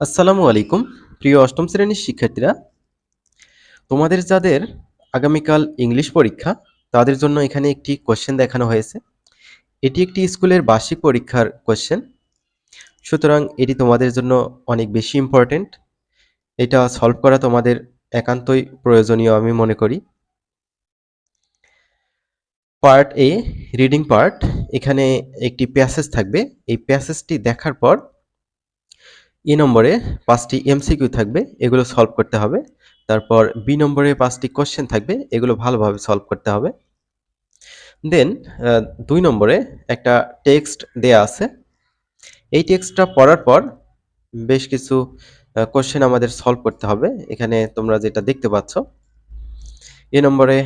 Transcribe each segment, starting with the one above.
আসসালামু আলাইকুম, প্রিয় অষ্টম শ্রেণির শিক্ষার্থীরা। তোমাদের যাদের আগামীকাল ইংলিশ পরীক্ষা, তাদের জন্য এখানে একটি কোশ্চেন দেখানো হয়েছে। এটি একটি স্কুলের বার্ষিক পরীক্ষার কোশ্চেন সুতরাং এটি তোমাদের জন্য অনেক বেশি ইম্পর্টেন্ট এটা সলভ করা তোমাদের একান্তই প্রয়োজনীয়, আমি মনে করি। পার্ট এ রিডিং পার্ট এখানে একটি প্যাসেজ থাকবে। এই প্যাসেজটি দেখার পর ই নম্বরে পাঁচটি এমসিকিউ থাকবে, এগুলো সলভ করতে হবে। তারপর বি নম্বরে পাঁচটি কোশ্চেন থাকবে, এগুলো ভালোভাবে সলভ করতে হবে। দেন দুই নম্বরে একটা টেক্সট দেয়া আছে। এই টেক্সটটা পড়ার পর বেশ কিছু কোশ্চেন আমাদের সলভ করতে হবে। এখানে তোমরা যেটা দেখতে পাচ্ছ, এ নম্বরে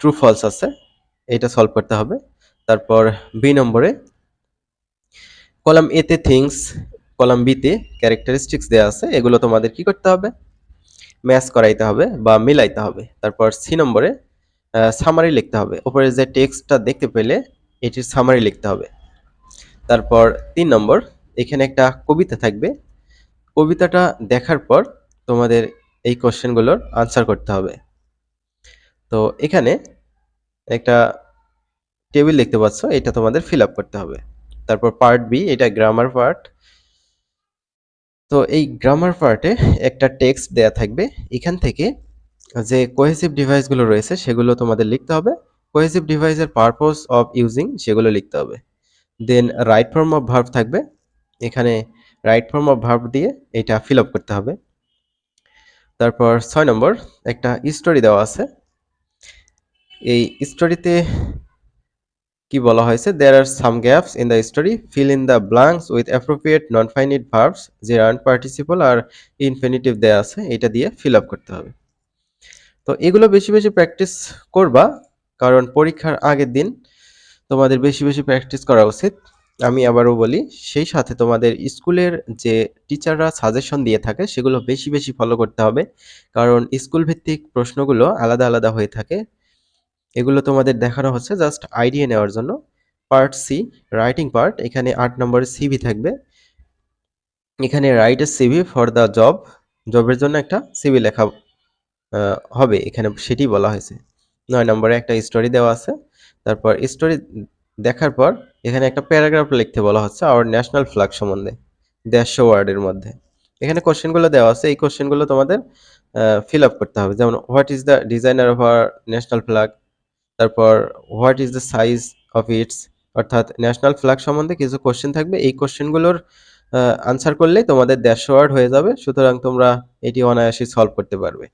ট্রু ফলস আছে, এটা সলভ করতে হবে। তারপর বি নম্বরে, কলাম এতে থিংস কলাম বিতে ক্যারেক্টারিস্টিক্স দেওয়া আছে, এগুলো তোমাদের কি করতে হবে? ম্যাচ করাইতে হবে বা মিলাইতে হবে। তারপর সি নম্বরে সামারি লিখতে হবে। ওপরে যে টেক্সটটা দেখতে পেলে, এটির সামারি লিখতে হবে। তারপর তিন নম্বর, এখানে একটা কবিতা থাকবে। কবিতাটা দেখার পর তোমাদের এই কোশ্চেনগুলোর আনসার করতে হবে। তো এখানে একটা টেবিল দেখতে পাচ্ছ, এটা তোমাদের ফিল আপ করতে হবে। তারপর পার্ট বি এটা গ্রামার পার্ট তো এই গ্রামার পার্টে একটা টেক্সট দেয়া থাকবে। এখান থেকে যে কোহেসিভ ডিভাইসগুলো রয়েছে, সেগুলো তোমাদের লিখতে হবে। কোহেসিভ ডিভাইসের পারপোজ অফ ইউজিং সেগুলো লিখতে হবে। Then right form of verb থাকবে। এখানে রাইট ফর্ম অফ ভার্ব দিয়ে এটা ফিল আপ করতে হবে। তারপর ছয় নম্বর, একটা স্টোরি দেওয়া আছে। এই স্টোরিতে কি বলা হয়েছে? There are some gaps in the story fill in the blanks with appropriate non finite verbs যে আর্ন পার্টিসিপল আর ইনফিনিটিভ দেওয়া আছে। এটা দিয়ে ফিল আপ করতে হবে। তো এগুলো বেশি বেশি প্র্যাকটিস করবা, কারণ পরীক্ষার আগের দিন তোমাদের বেশি বেশি প্র্যাকটিস করা উচিত। আমি আবারও বলি, সেই সাথে তোমাদের স্কুলের যে টিচাররা সাজেশন দিয়ে থাকে, সেগুলো বেশি বেশি ফলো করতে হবে। কারণ স্কুল ভিত্তিক প্রশ্নগুলো আলাদা আলাদা হয়ে থাকে। এগুলো তোমাদের দেখানো হচ্ছে জাস্ট আইডিয়া নেওয়ার জন্য। পার্ট সি রাইটিং পার্ট এখানে আট নম্বরের সিভি থাকবে। এখানে write a CV for the job জবের জন্য একটা সিভি লেখা হবে। এখানে সেটি বলা হয়েছে। নয় নম্বরে একটা স্টোরি দেওয়া আছে। তারপর স্টোরি দেখার পর এখানে একটা প্যারাগ্রাফ লিখতে বলা হচ্ছে আওয়ার ন্যাশনাল ফ্ল্যাগ সম্বন্ধে, দেড়শো ওয়ার্ডের মধ্যে। এখানে কোশ্চেনগুলো দেওয়া আছে। এই কোশ্চেনগুলো তোমাদের ফিল আপ করতে হবে। যেমন what is the designer of our national flag তারপর what is the size of its অর্থাৎ ন্যাশনাল ফ্ল্যাগ সম্বন্ধে কিছু কোশ্চেন থাকবে। এই কোশ্চেনগুলোর আনসার করলেই তোমাদের দেড়শো ওয়ার্ড হয়ে যাবে। সুতরাং তোমরা এটি অনায়াসে সলভ করতে পারবে।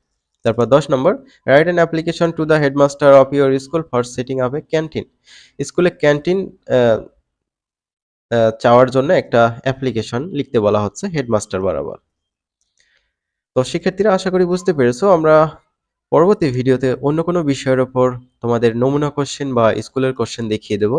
তারপর দশ নম্বর write an application to the headmaster of your school for setting up a canteen স্কুলে ক্যান্টিন চাওয়ার জন্য একটা অ্যাপ্লিকেশন লিখতে বলা হচ্ছে হেডমাস্টার বরাবর। তো শিক্ষার্থীরা, আশা করি বুঝতে পেরেছ, আমরা পরবর্তী ভিডিওতে অন্য কোনো বিষয়ের ওপর তোমাদের নমুনা কোশ্চেন বা স্কুলের কোশ্চেন দেখিয়ে দেবো।